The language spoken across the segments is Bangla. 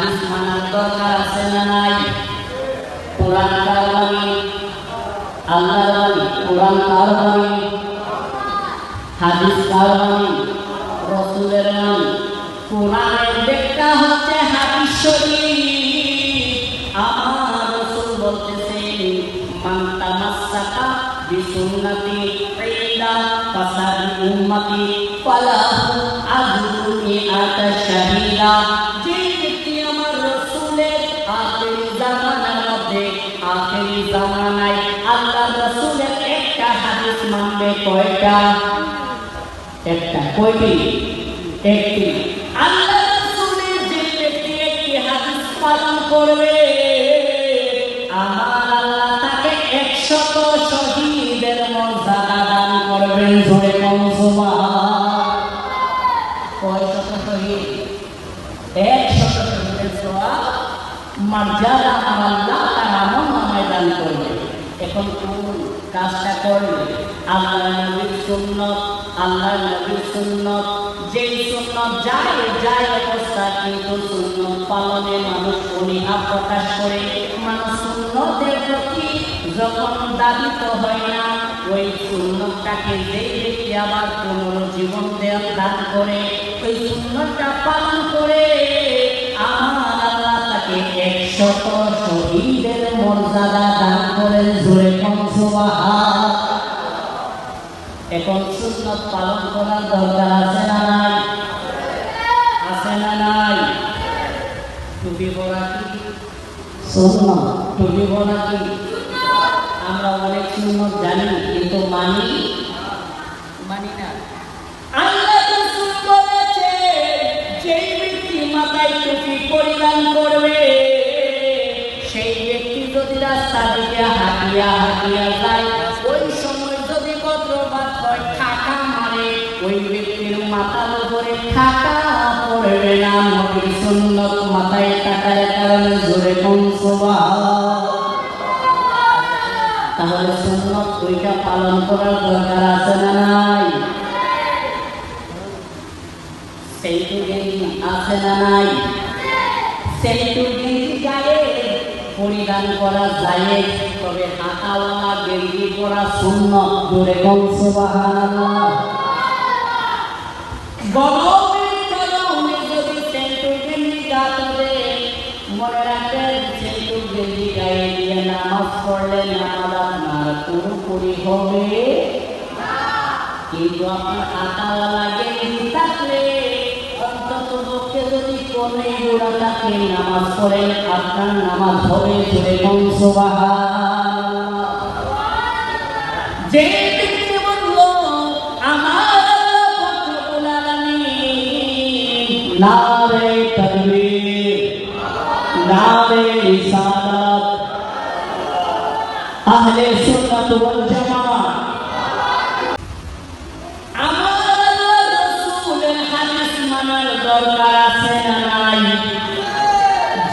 হাদিস মানার দরকার আছে না নাই কোরআন কার বাণী আল্লাহর বাণী কোরআন কার বাণী হাদিস কার রসুলের বাণী কোরআনের ব্যাখ্যা হচ্ছে, হাদিস শরীফ আমার রসুল বলতেছেন মান তামাসসাকা বিসুন্নতি ইলা ফাসাদি উম্মতি ফালাহু আজরু মিআতা শাহিদা আখেরি জামানায় আল্লাহ রসুলের একটা হাদিস মানবে কয়টা? একটা। কয়টি? একটি। আল্লাহ রাসূলের যে ব্যক্তি একটি হাদিস পালন করবে। আমার আল্লাহ তাকে একশত শহীদের মর্যাদা দান করবেন জোরে কম কয়শত শহীদ? একশত শহীদের মর্যাদা আমার আল্লাহ তার আমল নামায় দান করবে। এখন কোন কাজটা করবে। আল্লাহ নবীর সুন্নত আল্লাহ নবীর সুন্নত। যেই সুন্নত যায় যায় অবস্থা কিন্তু সুন্নত পালনে মানুষ অনীহা প্রকাশ করে। মানুষ সুন্নতের প্রতি যখন দাবিত হয় না, ওই সুন্নতটাকে যেই ব্যক্তি আবার পুনর্জীবন দেওয়ার দান করে, ওই সুন্নতটা পালন করে আমার তাকে একশত শহীদের মর্যাদা দান করেন জোরে এখন সুন্নত পালন করার দরকার আছে না নাই? আছে না নাই? টুপি পরা কি? সুন্নত। টুপি পরা কি? আমরা অনেক সুন্নত জানি কিন্তু মানি? মানি না। আল্লাহ রাসূল বলেছে যেই ব্যক্তি মাথায় টুপি পরিধান করবে রাস্তা দিকে হাঁটিয়া হাঁটিয়া যায়। ওই সময় যদি বজ্রপাত হয় ঠাকা মারে। ওই ব্যক্তির মাথার উপরে ঠাকা পড়বে না। নবীর সুন্নত মাথায় টাকার কারণে জোরে কম তাহলে সুন্নত ওইটা পালন করার দরকার আছে না নাই? সেইটু আছে না নাই? সেইটু গেঞ্জি গায়ে পরিধান করা যায়। তবে হাতাওয়ালা গেঞ্জি পরা শূন্য আপনার পুরোপুরি হবে। কিন্তু আপনার হাতাওয়ালা গেঞ্জি থাকলে যদি গোড়া থাকে নামাজ পড়ে আপনার নামাজ হবে কম যে আমার রাসূলের হাদিস মানার দরকার আছে না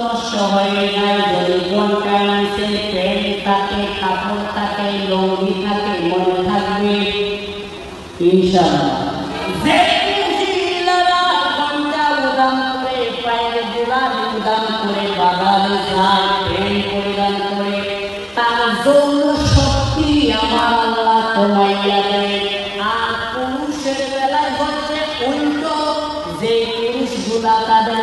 নষ্ট হয়ে যায় যদি ঘরটার প্যান্ট থাকে কাপড় থাকে লঙ্গি থাকে মনে থাকবে। ইনশাআল্লাহ। তার জন্য শক্তি আমার আর পুরুষের বেলায় হচ্ছে উল্টো, যে পুরুষগুলা তাদের